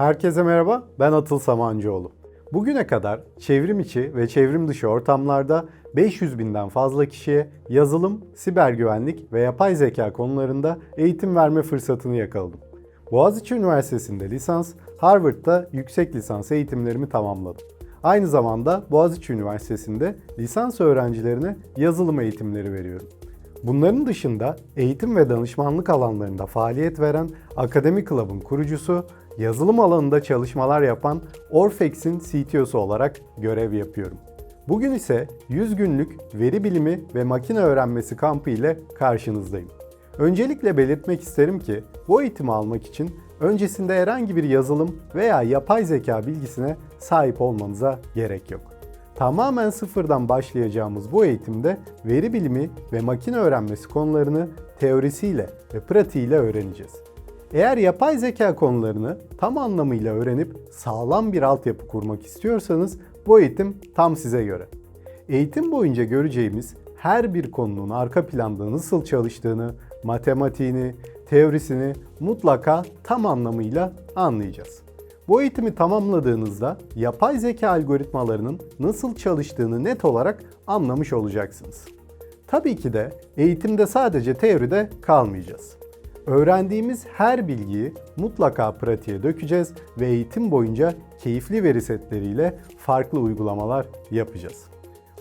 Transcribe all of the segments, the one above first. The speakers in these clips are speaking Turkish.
Herkese merhaba, ben Atıl Samancıoğlu. Bugüne kadar çevrim içi ve çevrim dışı ortamlarda 500 binden fazla kişiye yazılım, siber güvenlik ve yapay zeka konularında eğitim verme fırsatını yakaladım. Boğaziçi Üniversitesi'nde lisans, Harvard'da yüksek lisans eğitimlerimi tamamladım. Aynı zamanda Boğaziçi Üniversitesi'nde lisans öğrencilerine yazılım eğitimleri veriyorum. Bunların dışında eğitim ve danışmanlık alanlarında faaliyet veren Akademi Club'ın kurucusu, yazılım alanında çalışmalar yapan Orfex'in CTO'su olarak görev yapıyorum. Bugün ise 100 günlük veri bilimi ve makine öğrenmesi kampı ile karşınızdayım. Öncelikle belirtmek isterim ki bu eğitimi almak için öncesinde herhangi bir yazılım veya yapay zeka bilgisine sahip olmanıza gerek yok. Tamamen sıfırdan başlayacağımız bu eğitimde veri bilimi ve makine öğrenmesi konularını teorisiyle ve pratiğiyle öğreneceğiz. Eğer yapay zeka konularını tam anlamıyla öğrenip sağlam bir altyapı kurmak istiyorsanız bu eğitim tam size göre. Eğitim boyunca göreceğimiz her bir konunun arka planda nasıl çalıştığını, matematiğini, teorisini mutlaka tam anlamıyla anlayacağız. Bu eğitimi tamamladığınızda yapay zeka algoritmalarının nasıl çalıştığını net olarak anlamış olacaksınız. Tabii ki de eğitimde sadece teoride kalmayacağız. Öğrendiğimiz her bilgiyi mutlaka pratiğe dökeceğiz ve eğitim boyunca keyifli veri setleriyle farklı uygulamalar yapacağız.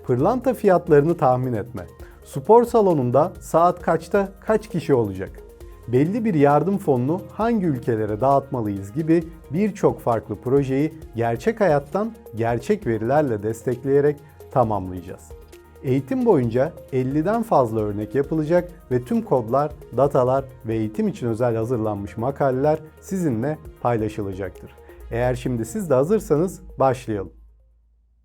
Pırlanta fiyatlarını tahmin etme. Spor salonunda saat kaçta kaç kişi olacak? Belli bir yardım fonunu hangi ülkelere dağıtmalıyız gibi birçok farklı projeyi gerçek hayattan gerçek verilerle destekleyerek tamamlayacağız. Eğitim boyunca 50'den fazla örnek yapılacak ve tüm kodlar, datalar ve eğitim için özel hazırlanmış makaleler sizinle paylaşılacaktır. Eğer şimdi siz de hazırsanız başlayalım.